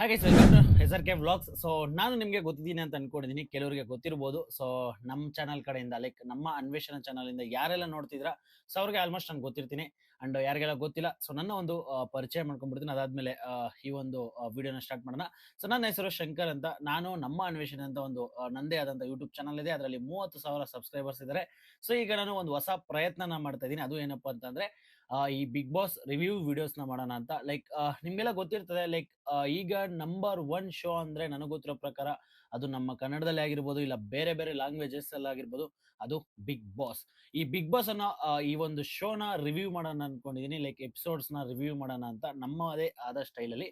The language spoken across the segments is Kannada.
ಹಾಗೆ sir R K vlogs so ನಾನು ನಿಮಗೆ ಗೊತ್ತಿದ್ದೀನಿ ಅಂತ ಅನ್ಕೊಂಡಿದ್ದೀನಿ, ಕೆಲವರಿಗೆ ಗೊತ್ತಿರ್ಬೋದು. ಸೊ ನಮ್ಮ ಚಾನಲ್ ಕಡೆಯಿಂದ ಲೈಕ್ ನಮ್ಮ ಅನ್ವೇಷಣ ಚಾನಲಿಂದ ಯಾರೆಲ್ಲ ನೋಡ್ತಿದ್ರ ಸೊ ಅವ್ರಿಗೆ ಆಲ್ಮೋಸ್ಟ್ ನಾನು ಗೊತ್ತಿರ್ತೀನಿ. ಅಂಡ್ ಯಾರಿಗೆಲ್ಲ ಗೊತ್ತಿಲ್ಲ ಸೊ ನನ್ನ ಒಂದು ಪರಿಚಯ ಮಾಡ್ಕೊಂಡ್ಬಿಡ್ತೀನಿ. ಅದಾದ್ಮೇಲೆ ಈ ಒಂದು ವಿಡಿಯೋನ ಸ್ಟಾರ್ಟ್ ಮಾಡೋಣ. ಸೊ ನನ್ನ ಹೆಸರು ಶಂಕರ್ ಅಂತ. ನಾನು ನಮ್ಮ ಅನ್ವೇಷಣೆ ಅಂತ ಒಂದು ನಂದೇ ಆದಂತ ಯೂಟ್ಯೂಬ್ ಚಾನಲ್ ಇದೆ. ಅದರಲ್ಲಿ ಮೂವತ್ತು ಸಾವಿರ ಸಬ್ಸ್ಕ್ರೈಬರ್ಸ್ ಇದ್ದಾರೆ ಸೊ ಈಗ ನಾನು ಒಂದು ಹೊಸ ಪ್ರಯತ್ನನ ಮಾಡ್ತಾ ಇದ್ದೀನಿ. ಅದು ಏನಪ್ಪಾ ಅಂತಂದ್ರೆ ಈ ಬಿಗ್ ಬಾಸ್ ರಿವ್ಯೂ ವಿಡಿಯೋಸ್ನ ಮಾಡೋಣ ಅಂತ. ಲೈಕ್ ನಿಮ್ಗೆಲ್ಲ ಗೊತ್ತಿರ್ತದೆ ಲೈಕ್ ಈಗ ನಂಬರ್ ಒನ್ ಶೋ ಅಂದ್ರೆ ನನಗೆ ಗೊತ್ತಿರೋ ಪ್ರಕಾರ ಅದು ನಮ್ಮ ಕನ್ನಡದಲ್ಲಿ ಆಗಿರ್ಬೋದು, ಇಲ್ಲ ಬೇರೆ ಬೇರೆ ಲ್ಯಾಂಗ್ವೇಜಸ್ ಅಲ್ಲಿ ಆಗಿರ್ಬೋದು, ಅದು ಬಿಗ್ ಬಾಸ್ ಈ ಬಿಗ್ ಬಾಸ್ ಅನ್ನ ಈ ಒಂದು ಶೋನ ರಿವ್ಯೂ ಮಾಡೋಣ ಅನ್ಕೊಂಡಿದೀನಿ. ಲೈಕ್ ಎಪಿಸೋಡ್ಸ್ನ ರಿವ್ಯೂ ಮಾಡೋಣ ಅಂತ ನಮ್ಮದೇ ಆದ ಸ್ಟೈಲ್ ಅಲ್ಲಿ.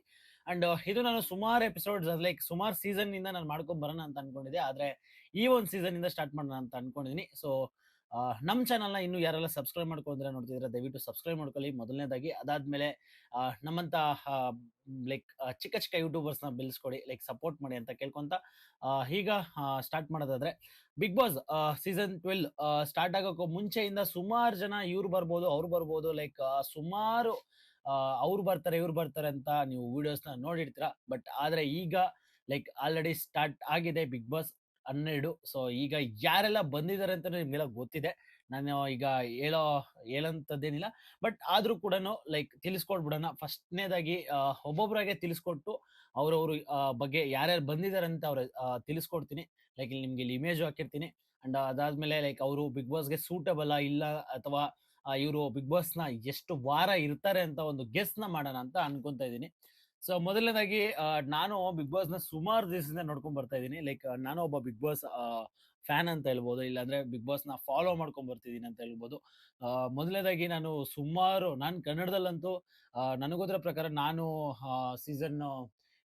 ಅಂಡ್ ಇದು ನಾನು ಸುಮಾರು ಎಪಿಸೋಡ್ಸ್ ಲೈಕ್ ಸುಮಾರು ಸೀಸನ್ ಇಂದ ನಾನು ಮಾಡ್ಕೊಂಡ್ ಬರೋಣ ಅಂತ ಅನ್ಕೊಂಡಿದ್ದೆ. ಆದ್ರೆ ಈ ಒಂದು ಸೀಸನ್ ಇಂದ ಸ್ಟಾರ್ಟ್ ಮಾಡೋಣ ಅಂತ ಅನ್ಕೊಂಡಿದೀನಿ. ಸೊ ನಮ್ಮ ಚಾನಲ್ನ ಇನ್ನು ಯಾರೆಲ್ಲ ಸಬ್ಸ್ಕ್ರೈಬ್ ಮಾಡ್ಕೊಂಡ್ರೆ ನೋಡ್ತಿದ್ರೆ ದಯವಿಟ್ಟು ಸಬ್ಸ್ಕ್ರೈಬ್ ಮಾಡ್ಕೊಳ್ಳಿ. ಮೊದಲನೇದಾಗಿ ಅದಾದ್ಮೇಲೆ ನಮ್ಮಂತ ಲೈಕ್ ಚಿಕ್ಕ ಚಿಕ್ಕ ಯೂಟ್ಯೂಬರ್ಸ್ನ ಬೆಳೆಸ್ಕೊಡಿ ಲೈಕ್ ಸಪೋರ್ಟ್ ಮಾಡಿ ಅಂತ ಕೇಳ್ಕೊಂತ ಈಗ ಸ್ಟಾರ್ಟ್ ಮಾಡೋದಾದ್ರೆ Bigg Boss season twelve start ಆಗೋಕ್ಕೂ ಮುಂಚೆಯಿಂದ ಸುಮಾರು ಜನ ಇವ್ರು ಬರ್ಬೋದು, ಅವ್ರು ಬರ್ಬೋದು. ಲೈಕ್ ಸುಮಾರು ಅವ್ರು ಬರ್ತಾರೆ, ಇವ್ರು ಬರ್ತಾರೆ ಅಂತ ನೀವು ವಿಡಿಯೋಸ್ನ ನೋಡಿರ್ತೀರ. ಬಟ್ ಆದರೆ ಈಗ ಲೈಕ್ ಆಲ್ರೆಡಿ ಸ್ಟಾರ್ಟ್ ಆಗಿದೆ ಬಿಗ್ ಬಾಸ್ ಹನ್ನೆರಡು. ಸೊ, ಈಗ ಯಾರೆಲ್ಲ ಬಂದಿದ್ದಾರೆ ಅಂತ ನಿಮ್ಗೆಲ್ಲ ಗೊತ್ತಿದೆ. ನಾನು ಈಗ ಹೇಳೋ, ಹೇಳೋಂಥದ್ದೇನಿಲ್ಲ. ಬಟ್ ಆದ್ರೂ ಕೂಡ ಲೈಕ್, ತಿಳಿಸ್ಕೊಡ್ಬಿಡೋಣ. ಫಸ್ಟ್ನೇದಾಗಿ ಒಬ್ಬೊಬ್ಬರಾಗೆ ತಿಳಿಸ್ಕೊಟ್ಟು, ಅವ್ರವ್ರ ಬಗ್ಗೆ ಯಾರ್ಯಾರು ಬಂದಿದ್ದಾರೆ ಅಂತ ಅವ್ರ ತಿಳಿಸ್ಕೊಡ್ತೀನಿ. ಲೈಕ್, ಇಲ್ಲಿ ನಿಮ್ಗೆ ಇಲ್ಲಿ ಇಮೇಜ್ ಹಾಕಿರ್ತೀನಿ. ಅಂಡ್ ಅದಾದ್ಮೇಲೆ, ಲೈಕ್, ಅವರು ಬಿಗ್ ಬಾಸ್ಗೆ ಸೂಟಬಲ್ ಇಲ್ಲ ಅಥವಾ ಇವರು ಬಿಗ್ ಬಾಸ್ನ ಎಷ್ಟು ವಾರ ಇರ್ತಾರೆ ಅಂತ ಒಂದು ಗೆಸ್ನ ಮಾಡೋಣ ಅಂತ ಅನ್ಕೊಂತ ಇದ್ದೀನಿ. ಸೊ ಮೊದಲನೇದಾಗಿ ನಾನು ಬಿಗ್ ಬಾಸ್ನ ಸುಮಾರು ದಿವಸದಿಂದ ನೋಡ್ಕೊಂಡ್ ಬರ್ತಾ ಇದ್ದೀನಿ. ಲೈಕ್ ನಾನು ಒಬ್ಬ ಬಿಗ್ ಬಾಸ್ ಫ್ಯಾನ್ ಅಂತ ಹೇಳ್ಬೋದು. ಇಲ್ಲಾಂದ್ರೆ ಬಿಗ್ ಬಾಸ್ನ ಫಾಲೋ ಮಾಡ್ಕೊಂಡ್ ಬರ್ತಿದ್ದೀನಿ ಅಂತ ಹೇಳ್ಬೋದು. ಮೊದಲನೇದಾಗಿ ನಾನು ಸುಮಾರು, ನಾನು ಕನ್ನಡದಲ್ಲಂತೂ ನನಗೋದ್ರ ಪ್ರಕಾರ ನಾನು ಸೀಸನ್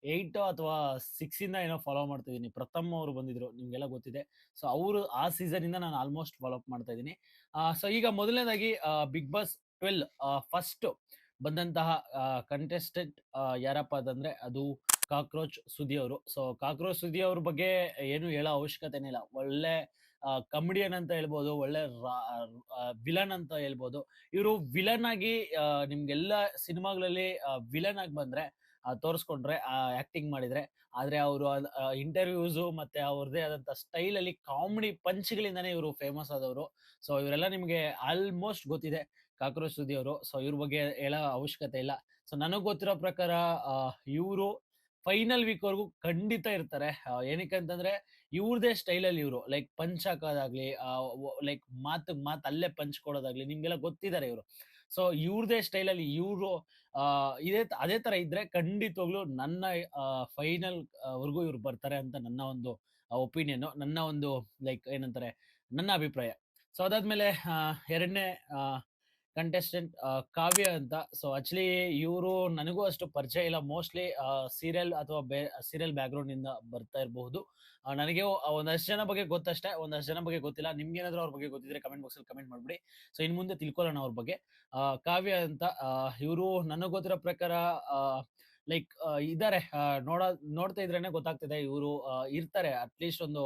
ಏಯ್ಟ್ ಅಥವಾ ಸಿಕ್ಸ್ ಇಂದ ಏನೋ ಫಾಲೋ ಮಾಡ್ತಾ ಇದ್ದೀನಿ. ಪ್ರಥಮ್ ಅವರು ಬಂದಿದ್ರು, ನಿಮ್ಗೆಲ್ಲ ಗೊತ್ತಿದೆ. ಸೊ ಅವರು ಆ ಸೀಸನ್ ಇಂದ ನಾನು ಆಲ್ಮೋಸ್ಟ್ ಫಾಲೋ ಅಪ್ ಮಾಡ್ತಾ ಇದ್ದೀನಿ. ಸೊ ಈಗ ಮೊದಲನೇದಾಗಿ ಬಿಗ್ ಬಾಸ್ ಟ್ವೆಲ್ ಫಸ್ಟ್ ಬಂದಂತಹ ಕಂಟೆಸ್ಟೆಂಟ್ ಯಾರಪ್ಪ ಅದಂದ್ರೆ ಅದು ಕಾಕ್ರೋಚ್ ಸುದಿ ಅವರು. ಸೊ ಕಾಕ್ರೋಚ್ ಸುದಿ ಅವ್ರ ಬಗ್ಗೆ ಏನು ಹೇಳೋ ಅವಶ್ಯಕತೆನೇ ಇಲ್ಲ. ಒಳ್ಳೆ ಕಮಿಡಿಯನ್ ಅಂತ ಹೇಳ್ಬೋದು, ಒಳ್ಳೆ ವಿಲನ್ ಅಂತ ಹೇಳ್ಬೋದು. ಇವರು ವಿಲನ್ ಆಗಿ ನಿಮ್ಗೆಲ್ಲ ಸಿನಿಮಾಗಳಲ್ಲಿ ವಿಲನ್ ಆಗಿ ಬಂದ್ರೆ ತೋರಿಸ್ಕೊಂಡ್ರೆ ಆಕ್ಟಿಂಗ್ ಮಾಡಿದ್ರೆ, ಆದ್ರೆ ಅವರು ಇಂಟರ್ವ್ಯೂಸ್ ಮತ್ತೆ ಅವ್ರದೇ ಆದಂತ ಸ್ಟೈಲ್ ಅಲ್ಲಿ ಕಾಮಿಡಿ ಪಂಚ್ಗಳಿಂದಾನೇ ಇವರು ಫೇಮಸ್ ಆದವರು. ಸೊ ಇವರೆಲ್ಲ ನಿಮಗೆ ಆಲ್ಮೋಸ್ಟ್ ಗೊತ್ತಿದೆ. ಕಾಕ್ರೋಚ್ ಸುದ್ದಿ ಅವರು ಸೊ ಇವ್ರ ಬಗ್ಗೆ ಹೇಳೋ ಅವಶ್ಯಕತೆ ಇಲ್ಲ. ಸೊ ನನಗೆ ಗೊತ್ತಿರೋ ಪ್ರಕಾರ ಇವರು ಫೈನಲ್ ವೀಕ್ ವರೆಗೂ ಖಂಡಿತ ಇರ್ತಾರೆ. ಏನಕ್ಕೆ ಅಂತಂದ್ರೆ, ಇವ್ರದೇ ಸ್ಟೈಲಲ್ಲಿ ಇವರು. ಲೈಕ್ ಪಂಚ್ ಹಾಕೋದಾಗ್ಲಿ ಲೈಕ್ ಮಾತು ಮಾತು ಅಲ್ಲೇ ಪಂಚ್ ಕೊಡೋದಾಗ್ಲಿ, ನಿಮ್ಗೆಲ್ಲ ಗೊತ್ತಿದ್ದಾರೆ ಇವರು. ಸೊ ಇವ್ರದೇ ಸ್ಟೈಲಲ್ಲಿ ಇವರು ಇದೇ ಅದೇ ತರ ಇದ್ರೆ ಖಂಡಿತವಾಗ್ಲೂ ನನ್ನ ಫೈನಲ್ ವರ್ಗೂ ಇವ್ರು ಬರ್ತಾರೆ ಅಂತ ನನ್ನ ಒಂದು ಒಪಿನಿಯನ್ ನನ್ನ ಒಂದು ಲೈಕ್ ಏನಂತಾರೆ, ನನ್ನ ಅಭಿಪ್ರಾಯ. ಸೊ ಅದಾದ್ಮೇಲೆ ಎರಡನೇ ಕಂಟೆಸ್ಟೆಂಟ್ ಕಾವ್ಯ ಅಂತ. ಸೊ ಆಕ್ಚುಲಿ ಇವರು ನನಗೂ ಅಷ್ಟು ಪರಿಚಯ ಇಲ್ಲ. ಮೋಸ್ಟ್ಲಿ ಸೀರಿಯಲ್ ಅಥವಾ ಬೇ ಸೀರಿಯಲ್ ಬ್ಯಾಕ್ಗ್ರೌಂಡ್ ಇಂದ ಬರ್ತಾ ಇರಬಹುದು. ನನಗೆ ಒಂದಷ್ಟು ಜನ ಬಗ್ಗೆ ಗೊತ್ತಷ್ಟೇ. ಒಂದಷ್ಟು ಜನ ಬಗ್ಗೆ ಗೊತ್ತಿಲ್ಲ. ನಿಮ್ಗೆ ಏನಾದ್ರು ಅವ್ರ ಬಗ್ಗೆ ಗೊತ್ತಿದ್ರೆ ಕಮೆಂಟ್ ಬಾಕ್ಸ್ ಅಲ್ಲಿ ಕಮೆಂಟ್ ಮಾಡ್ಬಿಡಿ. ಸೊ ಇನ್ ಮುಂದೆ ತಿಳ್ಕೊಳ್ಳೋಣ ಅವ್ರ ಬಗ್ಗೆ. ಕಾವ್ಯ ಅಂತ ಇವರು ನನಗೆ ಗೊತ್ತಿರೋ ಪ್ರಕಾರ ಲೈಕ್ ಇದ್ದಾರೆ ನೋಡ, ನೋಡ್ತಾ ಇದ್ರೇನೆ ಗೊತ್ತಾಗ್ತಿದೆ ಇವರು ಇರ್ತಾರೆ. ಅಟ್ಲೀಸ್ಟ್ ಒಂದು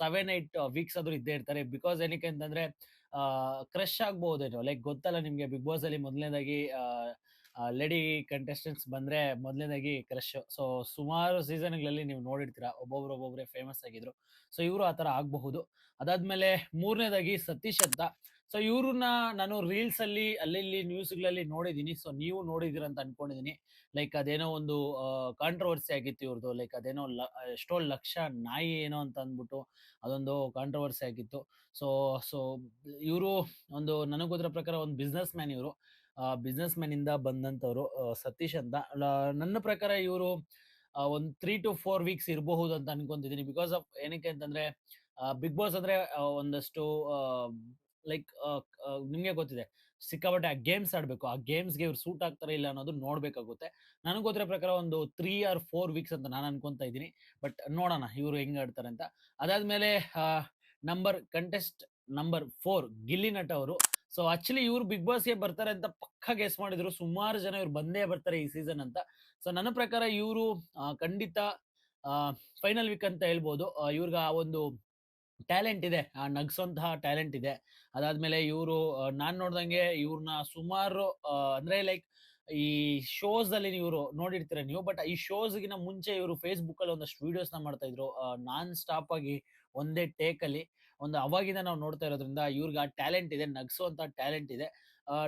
ಸೆವೆನ್ ಏಟ್ ವೀಕ್ಸ್ ಆದ್ರೂ ಇದ್ದೇ ಇರ್ತಾರೆ. ಬಿಕಾಸ್ ಏನಕ್ಕೆ ಅಂತಂದ್ರೆ ಕ್ರಶ್ ಆಗ್ಬಹುದೇನೋ ಲೈಕ್ ಗೊತ್ತಲ್ಲ ನಿಮ್ಗೆ ಬಿಗ್ ಬಾಸ್ ಅಲ್ಲಿ ಮೊದಲನೇದಾಗಿ ಲೇಡಿ ಕಂಟೆಸ್ಟೆಂಟ್ಸ್ ಬಂದ್ರೆ ಮೊದಲನೇದಾಗಿ ಕ್ರಶ್ ಸೊ ಸುಮಾರು ಸೀಸನ್ಗಳಲ್ಲಿ ನೀವು ನೋಡಿರ್ತೀರಾ. ಒಬ್ಬೊಬ್ರು ಒಬ್ಬೊಬ್ರೆ ಫೇಮಸ್ ಆಗಿದ್ರು. ಸೊ ಇವರು ಆ ತರ ಆಗಬಹುದು. ಅದಾದ್ಮೇಲೆ ಮೂರನೇದಾಗಿ ಸತೀಶ್ ಅಂತ. ಸೊ ಇವ್ರನ್ನ ನಾನು ರೀಲ್ಸ್ ಅಲ್ಲಿ ಅಲ್ಲಿ ನ್ಯೂಸ್ ನ್ಯೂಸ್ಗಳಲ್ಲಿ ನೋಡಿದೀನಿ ಸೊ ನೀವು ನೋಡಿದಿರ ಅಂತ ಅನ್ಕೊಂಡಿದೀನಿ ಲೈಕ್ ಅದೇನೋ ಒಂದು ಕಾಂಟ್ರವರ್ಸಿ ಆಗಿತ್ತು ಇವ್ರದ್ದು ಲೈಕ್ ಅದೇನೋ ಎಷ್ಟೋ ಲಕ್ಷ ನಾಯಿ ಏನೋ ಅಂತ ಅಂದ್ಬಿಟ್ಟು ಅದೊಂದು ಕಾಂಟ್ರವರ್ಸಿ ಆಗಿತ್ತು. ಸೊ ಸೊ ಇವರು ಒಂದು ನನಗೋದ್ರ ಪ್ರಕಾರ ಒಂದು ಬಿಸ್ನೆಸ್ ಮ್ಯಾನ್ ಇವರು. ಬಿಸ್ನೆಸ್ ಮ್ಯಾನ್ ಇಂದ ಬಂದಂತವ್ರು ಸತೀಶ್ ಅಂತ. ನನ್ನ ಪ್ರಕಾರ ಇವರು ಒಂದು ತ್ರೀ ಟು ಫೋರ್ ವೀಕ್ಸ್ ಇರಬಹುದು ಅಂತ ಅನ್ಕೊಂತಿದ್ದೀನಿ ಬಿಕಾಸ್ ಆಫ್ ಏನಕ್ಕೆ ಅಂತಂದ್ರೆ ಬಿಗ್ ಬಾಸ್ ಅಂದ್ರೆ ಒಂದಷ್ಟು ಲೈಕ್ ನಿಮ್ಗೆ ಗೊತ್ತಿದೆ. ಸಿಕ್ಕಾಪಟ್ಟೆ ಆ ಗೇಮ್ಸ್ ಆಡ್ಬೇಕು. ಆ ಗೇಮ್ಸ್ಗೆ ಇವ್ರು ಸೂಟ್ ಆಗ್ತಾರೆ ಇಲ್ಲ ಅನ್ನೋದು ನೋಡ್ಬೇಕಾಗುತ್ತೆ. ನನಗೆ ಗೊತ್ತಿರೋ ಪ್ರಕಾರ ಒಂದು ತ್ರೀ ಆರ್ ಫೋರ್ ವೀಕ್ಸ್ ಅಂತ ನಾನು ಅನ್ಕೊಂತ ಇದ್ದೀನಿ. ಬಟ್ ನೋಡೋಣ ಇವರು ಹೆಂಗ್ ಆಡ್ತಾರೆ ಅಂತ. ಅದಾದ್ಮೇಲೆ number, contest number four, Gilli Nata ಅವರು. ಸೊ, ಆಕ್ಚುಲಿ ಇವ್ರು ಬಿಗ್ ಬಾಸ್ಗೆ ಬರ್ತಾರೆ ಅಂತ ಪಕ್ಕ ಗೆಸ್ ಮಾಡಿದ್ರು. ಸುಮಾರು ಜನ ಇವ್ರು ಬಂದೇ ಬರ್ತಾರೆ ಈ ಸೀಸನ್ ಅಂತ. ಸೊ, ನನ್ನ ಪ್ರಕಾರ ಇವರು ಖಂಡಿತ ಫೈನಲ್ ವೀಕ್ ಅಂತ ಹೇಳ್ಬೋದು. ಇವ್ರಿಗೆ ಆ ಒಂದು ಟ್ಯಾಲೆಂಟ್ ಇದೆ. ಆ ನಗ್ಸೋಂತಹ ಟ್ಯಾಲೆಂಟ್ ಇದೆ. ಅದಾದ್ಮೇಲೆ ಇವರು ನಾನ್ ನೋಡ್ದಂಗೆ ಇವ್ರನ್ನ ಸುಮಾರು ಅಂದ್ರೆ ಲೈಕ್ ಈ ಶೋಸ್ ಅಲ್ಲಿ ಇವರು ನೋಡಿರ್ತೀರ ನೀವು, ಬಟ್ ಈ ಶೋಸ್ ಗಿನ ಮುಂಚೆ ಇವರು ಫೇಸ್ಬುಕ್ ಅಲ್ಲಿ ಒಂದಷ್ಟು ವಿಡಿಯೋಸ್ನ ಮಾಡ್ತಾ ಇದ್ರು ನಾನ್ ಸ್ಟಾಪ್ ಆಗಿ ಒಂದೇ ಟೇಕ್ ಅಲ್ಲಿ ಒಂದು ಅವಾಗಿಂದ ನಾವು ನೋಡ್ತಾ ಇರೋದ್ರಿಂದ ಇವ್ರಿಗೆ ಆ ಟ್ಯಾಲೆಂಟ್ ಇದೆ ನಗ್ಸುವಂತ ಟ್ಯಾಲೆಂಟ್ ಇದೆ.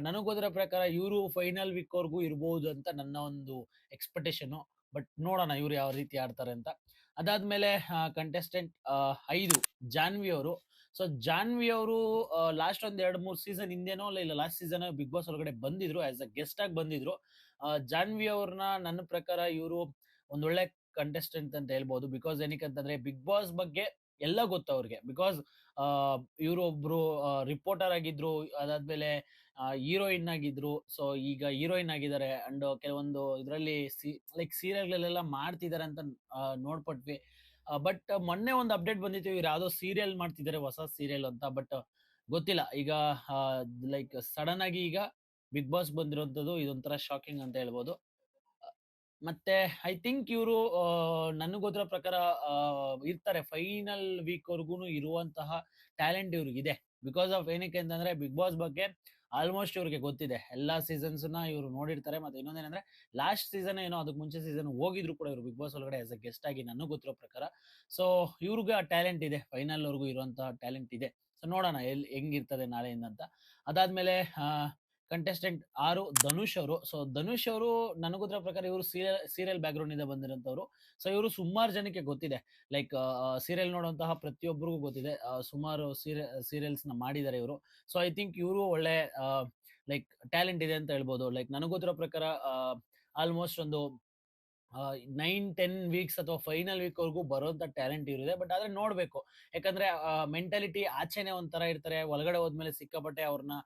ನನಗೆ ಪ್ರಕಾರ ಇವರು ಫೈನಲ್ ವೀಕ್ ವರ್ಗೂ ಇರ್ಬೋದು ಅಂತ ನನ್ನ ಒಂದು ಎಕ್ಸ್ಪೆಕ್ಟೇಷನ್. ಬಟ್ ನೋಡೋಣ ಇವ್ರು ಯಾವ ರೀತಿ ಆಡ್ತಾರೆ ಅಂತ. ಅದಾದ್ಮೇಲೆ ಕಂಟೆಸ್ಟೆಂಟ್ ಐದು ಜಾನ್ವಿ ಅವರು ಸೊ ಜಾನ್ವಿ ಅವರು ಲಾಸ್ಟ್ ಒಂದ್ ಎರಡ್ ಮೂರ್ ಸೀಸನ್ ಹಿಂದೆನೋ ಇಲ್ಲ ಇಲ್ಲ ಲಾಸ್ಟ್ ಸೀಸನ್ ಬಿಗ್ ಬಾಸ್ ಒಳಗಡೆ ಬಂದಿದ್ರು ಆಸ್ ಅ ಗೆಸ್ಟ್ ಆಗಿ ಬಂದಿದ್ರು. ಜಾನ್ವಿ ಅವ್ರನ್ನ ನನ್ನ ಪ್ರಕಾರ ಇವರು ಒಂದೊಳ್ಳೆ ಕಂಟೆಸ್ಟೆಂಟ್ ಅಂತ ಹೇಳ್ಬೋದು. ಬಿಕಾಸ್ ಏನಕ್ಕೆ ಅಂತಂದ್ರೆ, ಬಿಗ್ ಬಾಸ್ ಬಗ್ಗೆ ಎಲ್ಲ ಗೊತ್ತು ಅವ್ರಿಗೆ. ಬಿಕಾಸ್ ಇವರು ಒಬ್ರು ರಿಪೋರ್ಟರ್ ಆಗಿದ್ರು, ಅದಾದ್ಮೇಲೆ ಹೀರೋಯಿನ್ ಆಗಿದ್ರು. ಸೊ ಈಗ ಹೀರೋಯಿನ್ ಆಗಿದ್ದಾರೆ. ಅಂಡ್ ಕೆಲವೊಂದು ಇದರಲ್ಲಿ ಲೈಕ್ ಸೀರಿಯಲ್ಗಳೆಲ್ಲ ಮಾಡ್ತಿದ್ದಾರೆ ಅಂತ ನೋಡ್ಪಟ್ವಿ. ಬಟ್ ಮೊನ್ನೆ ಒಂದು ಅಪ್ಡೇಟ್ ಬಂದಿತ್ತು. ಇವ್ರು ಯಾವುದೋ ಸೀರಿಯಲ್ ಮಾಡ್ತಿದ್ದಾರೆ, ಹೊಸ ಸೀರಿಯಲ್ ಅಂತ. ಬಟ್ ಗೊತ್ತಿಲ್ಲ. ಈಗ ಲೈಕ್ ಸಡನ್ ಆಗಿ ಈಗ ಬಿಗ್ ಬಾಸ್ ಬಂದಿರೋಂಥದ್ದು ಇದೊಂಥರ ಶಾಕಿಂಗ್ ಅಂತ ಹೇಳ್ಬೋದು. ಮತ್ತೆ ಐ ಥಿಂಕ್ ಇವರು ನನಗೆ ಗೊತ್ತಿರೋ ಪ್ರಕಾರ ಇರ್ತಾರೆ. ಫೈನಲ್ ವೀಕ್ ವರ್ಗು ಇರುವಂತಹ ಟ್ಯಾಲೆಂಟ್ ಇವ್ರಿಗಿದೆ. ಬಿಕಾಸ್ ಆಫ್ ಏನಕ್ಕೆ ಅಂತಂದ್ರೆ ಬಿಗ್ ಬಾಸ್ ಬಗ್ಗೆ ಆಲ್ಮೋಸ್ಟ್ ಇವ್ರಿಗೆ ಗೊತ್ತಿದೆ. ಎಲ್ಲಾ ಸೀಸನ್ಸ್ನ ಇವರು ನೋಡಿರ್ತಾರೆ. ಮತ್ತೆ ಇನ್ನೊಂದೇನಂದ್ರೆ ಲಾಸ್ಟ್ ಸೀಸನ್ ಏನೋ ಅದಕ್ಕೆ ಮುಂಚೆ ಸೀಸನ್ ಹೋಗಿದ್ರು ಕೂಡ ಇವರು ಬಿಗ್ ಬಾಸ್ ಒಳಗಡೆ ಆಸ್ ಅ ಗೆಸ್ಟ್ ಆಗಿ ನನಗೆ ಗೊತ್ತಿರೋ ಪ್ರಕಾರ. ಸೊ ಇವ್ರಿಗೆ ಆ ಟ್ಯಾಲೆಂಟ್ ಇದೆ. ಫೈನಲ್ ವರ್ಗೂ ಇರುವಂತಹ ಟ್ಯಾಲೆಂಟ್ ಇದೆ. ಸೊ ನೋಡೋಣ ಎಲ್ಲಿ ಹೆಂಗಿರ್ತದೆ ನಾಳೆಯಿಂದ ಅಂತ. ಅದಾದ್ಮೇಲೆ ಕಂಟೆಸ್ಟೆಂಟ್ ಆರು ಧನುಷ್ ಅವರು. ಸೊ ಧನುಷ್ ಅವರು ನನಗೋದ್ರ ಪ್ರಕಾರ ಇವರು ಸೀರಿಯಲ್ ಸೀರಿಯಲ್ ಬ್ಯಾಕ್ಗ್ರೌಂಡ್ ಇಂದ ಬಂದಿರೋಂಥವ್ರು. ಸೊ ಇವರು ಸುಮಾರು ಜನಕ್ಕೆ ಗೊತ್ತಿದೆ. ಲೈಕ್ ಸೀರಿಯಲ್ ನೋಡುವಂತಹ ಪ್ರತಿಯೊಬ್ಬರಿಗೂ ಗೊತ್ತಿದೆ. ಸುಮಾರು ಸೀರಿಯಲ್ಸ್ನ ಮಾಡಿದ್ದಾರೆ ಇವರು. ಸೊ ಐ ಥಿಂಕ್ ಇವರು ಒಳ್ಳೆ ಲೈಕ್ ಟ್ಯಾಲೆಂಟ್ ಇದೆ ಅಂತ ಹೇಳ್ಬೋದು. ಲೈಕ್ ನನಗೋದ್ರ ಪ್ರಕಾರ ಆಲ್ಮೋಸ್ಟ್ ಒಂದು ನೈನ್ ಟೆನ್ ವೀಕ್ಸ್ ಅಥವಾ ಫೈನಲ್ ವೀಕ್ ವರೆಗೂ ಬರೋಂಥ ಟ್ಯಾಲೆಂಟ್ ಇರಿದೆ ಬಟ್ ಆದ್ರೆ ನೋಡ್ಬೇಕು. ಯಾಕಂದ್ರೆ ಮೆಂಟಾಲಿಟಿ ಆಚೆನೆ ಒಂಥರ ಇರ್ತಾರೆ. ಒಳಗಡೆ ಹೋದ್ಮೇಲೆ ಸಿಕ್ಕಾಪಟ್ಟೆ ಅವ್ರನ್ನ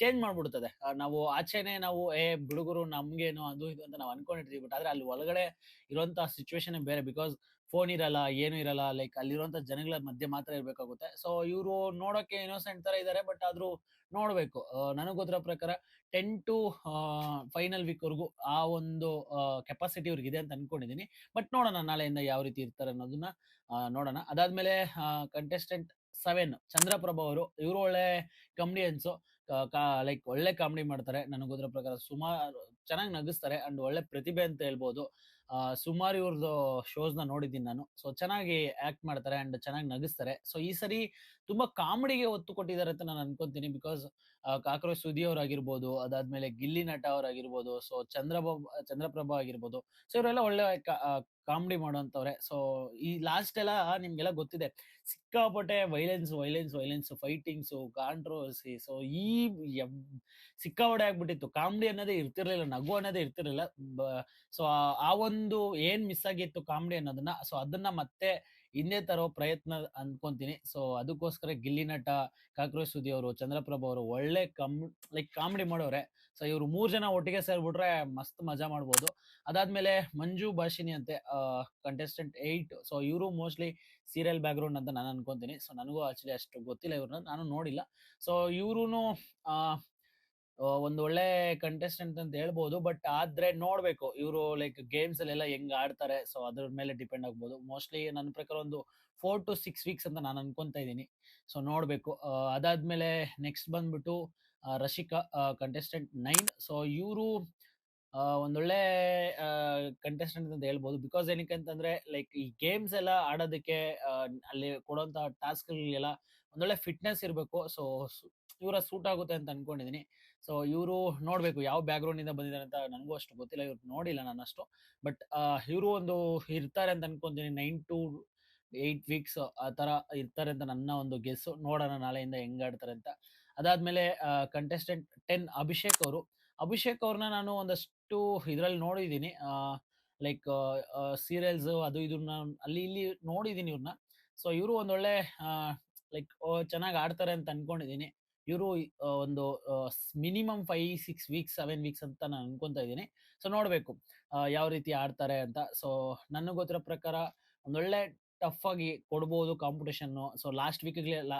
ಚೇಂಜ್ ಮಾಡ್ಬಿಡ್ತದೆ. ನಾವು ಆಚೆನೆ ನಾವು, ಏ ಬಿಡುಗರು ನಮ್ಗೇನು ಅದು, ಇದು ಅಂತ ನಾವು ಅನ್ಕೊಂಡಿರ್ತೀವಿ. ಬಟ್ ಆದ್ರೆ ಅಲ್ಲಿ ಒಳಗಡೆ ಇರುವಂತ ಸಿಚುವೇಶನ್ ಬೇರೆ. ಬಿಕಾಸ್ ಫೋನ್ ಇರಲ್ಲ, ಏನು ಇರಲ್ಲ, ಲೈಕ್ ಅಲ್ಲಿರುವಂತ ಜನಗಳ ಮಧ್ಯೆ ಮಾತ್ರ ಇರಬೇಕಾಗುತ್ತೆ. ಸೊ, ಇವರು ನೋಡೋಕೆ ಇನ್ನೋಸೆಂಟ್ ತರ ಇದ್ದಾರೆ ಬಟ್ ಆದ್ರೂ ನೋಡ್ಬೇಕು. ನನಗೆ ಗೊತ್ತಿರೋ ಪ್ರಕಾರ ಟೆನ್ ಟು ಫೈನಲ್ ವೀಕ್ ವರೆಗೂ ಆ ಒಂದು ಕೆಪಾಸಿಟಿ ಇದೆ ಅಂತ ಅನ್ಕೊಂಡಿದೀನಿ. ಬಟ್ ನೋಡೋಣ ನಾಳೆಯಿಂದ ಯಾವ ರೀತಿ ಇರ್ತಾರೆ ಅನ್ನೋದನ್ನ ನೋಡೋಣ. ಅದಾದ್ಮೇಲೆ ಕಂಟೆಸ್ಟೆಂಟ್ ಸೆವೆನ್ ಚಂದ್ರಪ್ರಭಾ ಅವರು, ಇವರು ಒಳ್ಳೆ ಕಾಮಿಡಿಯನ್ಸು ಲೈಕ್ ಒಳ್ಳೆ ಕಾಮಿಡಿ ಮಾಡ್ತಾರೆ. ನನಗೆ ಗೊತ್ತಿರೋ ಪ್ರಕಾರ ಸುಮಾರು ಚೆನ್ನಾಗಿ ನಗಿಸ್ತಾರೆ. ಅಂಡ್ ಒಳ್ಳೆ ಪ್ರತಿಭೆ ಅಂತ ಹೇಳ್ಬೋದು. ಸುಮಾರು ಇವ್ರದ್ದು ಶೋಸ್ನ ನೋಡಿದ್ದೀನಿ ನಾನು. ಸೊ ಚೆನ್ನಾಗಿ ಆಕ್ಟ್ ಮಾಡ್ತಾರೆ ಅಂಡ್ ಚೆನ್ನಾಗಿ ನಗಿಸ್ತಾರೆ. ಸೊ ಈ ಸರಿ ತುಂಬಾ ಕಾಮಿಡಿಗೆ ಒತ್ತು ಕೊಟ್ಟಿದ್ದಾರೆ ಅಂತ ನಾನು ಅನ್ಕೊಂತೀನಿ ಬಿಕಾಸ್ ಕಾಕ್ರೋಚ್ ಸುದಿ ಅವರಾಗಿರ್ಬೋದು, ಅದಾದ್ಮೇಲೆ ಗಿಲ್ಲಿ ನಟ ಅವರಾಗಿರ್ಬೋದು ಸೊ ಚಂದ್ರಬಾಬು, ಚಂದ್ರಪ್ರಭಾ ಆಗಿರ್ಬೋದು. ಸೊ ಇವರೆಲ್ಲ ಒಳ್ಳೆ ಕಾಮಿಡಿ ಮಾಡುವಂತವ್ರೆ. ಸೊ ಈ ಲಾಸ್ಟ್ ಎಲ್ಲ ನಿಮ್ಗೆಲ್ಲ ಗೊತ್ತಿದೆ. ಸಿಕ್ಕಾಪಟ್ಟೆ violence violence violence fightings controversy so ಈ ಸಿಕ್ಕಾಪಟ್ಟೆ ಆಗ್ಬಿಟ್ಟಿತ್ತು. ಕಾಮಿಡಿ ಅನ್ನೋದೇ ಇರ್ತಿರ್ಲಿಲ್ಲ, ನಗು ಅನ್ನೋದೇ ಇರ್ತಿರ್ಲಿಲ್ಲ. ಸೊ ಆ ಒಂದು ಏನ್ ಮಿಸ್ ಆಗಿತ್ತು ಕಾಮಿಡಿ ಅನ್ನೋದನ್ನ ಸೊ ಅದನ್ನ ಮತ್ತೆ ಹಿಂದೆ ತರೋ ಪ್ರಯತ್ನ ಅನ್ಕೊಂತೀನಿ. ಸೊ ಅದಕ್ಕೋಸ್ಕರ ಗಿಲ್ಲಿ ನಟ, ಕಾಕ್ರೋಚ್ ಸುದಿ ಅವರು, ಚಂದ್ರಪ್ರಭ ಅವರು ಒಳ್ಳೆ ಕಮ್ ಲೈಕ್ ಕಾಮಿಡಿ ಮಾಡೋರೆ. ಸೊ ಇವರು ಮೂರ್ ಜನ ಒಟ್ಟಿಗೆ ಸೇರ್ಬಿಟ್ರೆ ಮಸ್ತ್ ಮಜಾ ಮಾಡ್ಬೋದು. ಅದಾದ್ಮೇಲೆ ಮಂಜು ಭಾಷಿನಿ ಅಂತೆ ಕಂಟೆಸ್ಟೆಂಟ್ ಏಯ್ಟ್ ಸೊ ಇವರು ಮೋಸ್ಟ್ಲಿ ಸೀರಿಯಲ್ ಬ್ಯಾಕ್ಗ್ರೌಂಡ್ ಅಂತ ನಾನು ಅನ್ಕೊಂತೀನಿ. ಸೊ ನನಗೂ ಆಕ್ಚುಲಿ ಅಷ್ಟು ಗೊತ್ತಿಲ್ಲ ಇವ್ರನ್ನ, ನಾನು ನೋಡಿಲ್ಲ. ಸೊ ಇವರು ಒಂದು ಒಳ್ಳೆ ಕಂಟೆಸ್ಟೆಂಟ್ ಅಂತ ಹೇಳ್ಬೋದು. ಬಟ್ ಆದ್ರೆ ನೋಡ್ಬೇಕು, ಇವರು ಲೈಕ್ ಗೇಮ್ಸ್ ಅಲ್ಲೆಲ್ಲ ಹೆಂಗ್ ಆಡ್ತಾರೆ. ಸೊ ಅದ್ರ ಮೇಲೆ ಡಿಪೆಂಡ್ ಆಗ್ಬೋದು. ಮೋಸ್ಟ್ಲಿ ನನ್ನ ಪ್ರಕಾರ ಒಂದು ಫೋರ್ ಟು ಸಿಕ್ಸ್ ವೀಕ್ಸ್ ಅಂತ ನಾನು ಅನ್ಕೊಂತ ಇದ್ದೀನಿ. ಸೊ ನೋಡ್ಬೇಕು. ಅದಾದ್ಮೇಲೆ ನೆಕ್ಸ್ಟ್ ಬಂದ್ಬಿಟ್ಟು ರಶಿಕಾ ಕಂಟೆಸ್ಟೆಂಟ್ ನೈನ್ ಸೊ ಇವರು ಒಂದೊಳ್ಳೆ ಕಂಟೆಸ್ಟೆಂಟ್ ಅಂತ ಹೇಳ್ಬೋದು. ಬಿಕಾಸ್ ಏನಕ್ಕೆ ಅಂತಂದ್ರೆ ಲೈಕ್ ಈ ಗೇಮ್ಸ್ ಎಲ್ಲ ಆಡೋದಕ್ಕೆ ಅಲ್ಲಿ ಕೊಡುವಂತ ಟಾಸ್ಕ್ಗಳಿಗೆಲ್ಲ ಒಂದೊಳ್ಳೆ ಫಿಟ್ನೆಸ್ ಇರಬೇಕು. ಸೊ, ಇವರ ಸೂಟ್ ಆಗುತ್ತೆ ಅಂತ ಅನ್ಕೊಂಡಿದೀನಿ. ಸೊ ಇವರು ನೋಡ್ಬೇಕು ಯಾವ ಬ್ಯಾಕ್ಗ್ರೌಂಡ್ ಇಂದ ಬಂದಿದ್ದಾರೆ ಅಂತ ನನಗೂ ಅಷ್ಟು ಗೊತ್ತಿಲ್ಲ. ಇವ್ರು ನೋಡಿಲ್ಲ ನಾನು ಅಷ್ಟು ಬಟ್ ಇವರು ಒಂದು ಇರ್ತಾರೆ ಅಂತ ಅನ್ಕೊಂತೀನಿ ನೈನ್ ಟು ಏಯ್ಟ್ ವೀಕ್ಸ್ ಆ ತರ ಇರ್ತಾರೆ ಅಂತ ನನ್ನ ಒಂದು ಗೆಸ್ ನೋಡೋಣ ನಾಳೆಯಿಂದ ಹೆಂಗ್ ಆಡ್ತಾರೆ ಅಂತ. ಅದಾದ್ಮೇಲೆ ಕಂಟೆಸ್ಟೆಂಟ್ ಟೆನ್ ಅಭಿಷೇಕ್ ಅವರು. ಅಭಿಷೇಕ್ ಅವ್ರನ್ನ ನಾನು ಒಂದಷ್ಟು ಇದ್ರಲ್ಲಿ ನೋಡಿದ್ದೀನಿ. ಲೈಕ್ ಸೀರಿಯಲ್ಸ್ ಅದು ಇದನ್ನ ಅಲ್ಲಿ ಇಲ್ಲಿ ನೋಡಿದ್ದೀನಿ ಇವ್ರನ್ನ ಸೊ ಇವರು ಒಂದೊಳ್ಳೆ ಲೈಕ್ ಚೆನ್ನಾಗಿ ಆಡ್ತಾರೆ ಅಂತ ಅನ್ಕೊಂಡಿದ್ದೀನಿ. ಇವರು ಒಂದು minimum five six weeks seven weeks ಅಂತ ನಾನು ಅನ್ಕೊಂತ ಇದ್ದೀನಿ. ಸೊ ನೋಡಬೇಕು ಯಾವ ರೀತಿ ಆಡ್ತಾರೆ ಅಂತ. ಸೊ ನನಗೆ ಗೊತ್ತಿರೋ ಪ್ರಕಾರ ಒಂದೊಳ್ಳೆ ಟಫ್ ಆಗಿ ಕೊಡ್ಬೋದು competition so, last week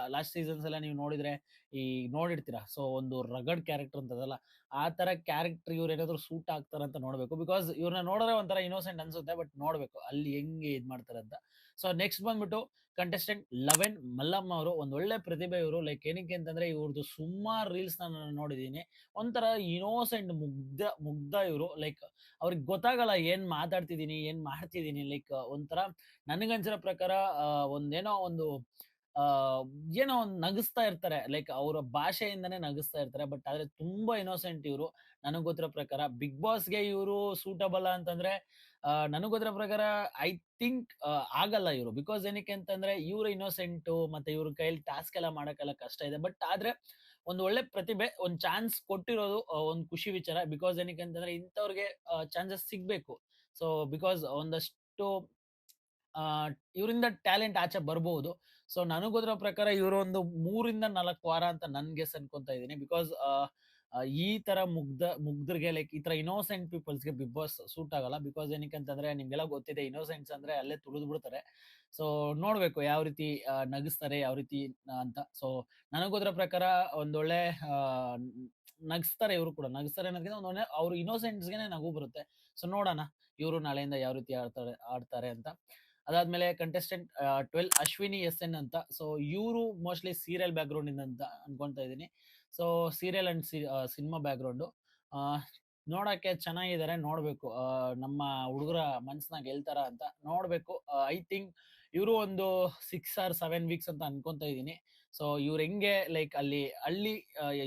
last seasons ಎಲ್ಲ ನೀವು ನೋಡಿದ್ರೆ ಈ ನೋಡಿರ್ತೀರಾ. ಸೊ, ಒಂದು ರಗಡ್ ಕ್ಯಾರೆಕ್ಟರ್ ಅಂತದಲ್ಲ, ಆ ತರ ಕ್ಯಾರೆಕ್ಟರ್ ಇವ್ರು ಏನಾದ್ರು ಸೂಟ್ ಆಗ್ತಾರ ಅಂತ ನೋಡ್ಬೇಕು. ಬಿಕಾಸ್ ಇವ್ರನ್ನ ನೋಡಿದ್ರೆ ಒಂಥರ ಇನ್ನೋಸೆಂಟ್ ಅನ್ಸುತ್ತೆ, ಬಟ್ ನೋಡ್ಬೇಕು ಅಲ್ಲಿ ಹೆಂಗೆ ಇದ್ ಮಾಡ್ತಾರೆ ಅಂತ ಸೊ ನೆಕ್ಸ್ಟ್ ಬಂದ್ಬಿಟ್ಟು ಕಂಟೆಸ್ಟೆಂಟ್ ಲವೆನ್ ಮಲ್ಲಮ್ಮ ಅವರು ಒಂದು ಒಳ್ಳೆ ಪ್ರತಿಭೆ ಇವರು. ಲೈಕ್ ಏನಕ್ಕೆ ಅಂತಂದ್ರೆ ಇವ್ರದ್ದು ಸುಮಾರು ರೀಲ್ಸ್ ನಾನು ನೋಡಿದೀನಿ ಒಂಥರ ಇನೋಸೆಂಟ್ ಮುಗ್ಧ ಮುಗ್ಧ ಇವರು. ಲೈಕ್ ಅವ್ರಿಗೆ ಗೊತ್ತಾಗಲ್ಲ ಏನ್ ಮಾತಾಡ್ತಿದ್ದೀನಿ, ಏನ್ ಮಾಡ್ತಿದ್ದೀನಿ. ಲೈಕ್ ಒಂಥರ ನನಗನ್ಸಿರೋ ಪ್ರಕಾರ ಒಂದೇನೋ ಒಂದು ಏನೋ ನಗಿಸ್ತಾ ಇರ್ತಾರೆ. ಲೈಕ್ ಅವರ ಭಾಷೆಯಿಂದನೇ ನಗಿಸ್ತಾ ಇರ್ತಾರೆ. ಬಟ್ ಆದ್ರೆ ತುಂಬಾ ಇನೋಸೆಂಟ್ ಇವರು. ನನಗ್ ಗೊತ್ತಿರೋ ಪ್ರಕಾರ ಬಿಗ್ ಬಾಸ್ಗೆ ಇವರು ಸೂಟಬಲ್ ಅಂತಂದ್ರೆ ನನಗ್ ಗೊತ್ತಿರೋ ಪ್ರಕಾರ ಐ ಥಿಂಕ್ ಆಗಲ್ಲ ಇವರು. ಬಿಕಾಸ್ ಏನಕ್ಕೆ ಅಂತಂದ್ರೆ ಇವ್ರ ಇನ್ನೋಸೆಂಟು ಮತ್ತೆ ಇವ್ರ ಕೈಯಲ್ಲಿ ಟಾಸ್ಕ್ ಎಲ್ಲ ಮಾಡಕ್ಕೆಲ್ಲ ಕಷ್ಟ ಇದೆ. ಬಟ್ ಆದ್ರೆ ಒಂದು ಒಳ್ಳೆ ಪ್ರತಿಭೆ, ಒಂದು ಚಾನ್ಸ್ ಕೊಟ್ಟಿರೋದು ಒಂದು ಖುಷಿ ವಿಚಾರ. ಬಿಕಾಸ್ ಏನಕ್ಕೆ ಅಂತಂದ್ರೆ ಇಂಥವ್ರಿಗೆ ಚಾನ್ಸಸ್ ಸಿಗ್ಬೇಕು. ಸೊ ಬಿಕಾಸ್ ಒಂದಷ್ಟು ಇವರಿಂದ ಟ್ಯಾಲೆಂಟ್ ಆಚೆ ಬರ್ಬಹುದು ಸೊ ನನಗೋದ್ರ ಪ್ರಕಾರ ಇವರು ಒಂದು ಮೂರಿಂದ ನಾಲ್ಕು ವಾರ ಅಂತ ನನ್ಗೆ ಅನ್ಕೊಂತ ಇದ್ದೀನಿ. ಬಿಕಾಸ್ ಈ ತರ ಮುಗ್ಧ, ಮುಗ್ಧರಿಗೆ, ಲೈಕ್ ಈ ತರ ಇನ್ನೋಸೆಂಟ್ ಪೀಪಲ್ಸ್ಗೆ ಬಿಗ್ ಬಾಸ್ ಸೂಟ್ ಆಗಲ್ಲ. ಬಿಕಾಸ್ ಏನಕ್ಕೆ ಅಂತಂದ್ರೆ ನಿಮ್ಗೆಲ್ಲ ಗೊತ್ತಿದೆ ಇನೋಸೆಂಟ್ಸ್ ಅಂದ್ರೆ ಅಲ್ಲೇ ತುಳಿದು ಬಿಡ್ತಾರೆ. ಸೊ ನೋಡ್ಬೇಕು ಯಾವ ರೀತಿ ನಗಿಸ್ತಾರೆ, ಯಾವ ರೀತಿ ಅಂತ. ಸೊ ನನಗೋದ್ರ ಪ್ರಕಾರ ಒಂದೊಳ್ಳೆ ನಗಿಸ್ತಾರೆ ಇವರು ಕೂಡ. ನಗಿಸ್ತಾರೆ ಅನ್ನೋದಕ್ಕಿಂತ ಒಂದೊಳ್ಳೆ ಅವ್ರು ಇನ್ನೋಸೆಂಟ್ಸ್ಗೆ ನಗು ಬರುತ್ತೆ. ಸೊ ನೋಡೋಣ ಇವರು ನಾಳೆಯಿಂದ ಯಾವ ರೀತಿ ಆಡ್ತಾರೆ ಆಡ್ತಾರೆ ಅಂತ. ಅದಾದ್ಮೇಲೆ contestant twelve Ashwini S N ಅಂತ. ಸೊ ಇವರು ಮೋಸ್ಟ್ಲಿ ಸೀರಿಯಲ್ ಬ್ಯಾಕ್ಗ್ರೌಂಡ್ ಇಂದ ಅಂತ ಅನ್ಕೊಂತ ಇದ್ದೀನಿ. So serial and cinema background ನೋಡಕ್ಕೆ ಚೆನ್ನಾಗಿದ್ದಾರೆ ನೋಡ್ಬೇಕು. ನಮ್ಮ ಹುಡುಗರ ಮನ್ಸನ್ನ ಗೆಲ್ತಾರ ಅಂತ ನೋಡ್ಬೇಕು. ಐ ಥಿಂಕ್ ಇವರು ಒಂದು ಸಿಕ್ಸ್ ಆರ್ ಸೆವೆನ್ ವೀಕ್ಸ್ ಅಂತ ಅನ್ಕೊಂತ ಇದ್ದೀನಿ. ಸೊ ಇವ್ರು ಹೆಂಗೆ ಲೈಕ್ ಅಲ್ಲಿ ಹಳ್ಳಿ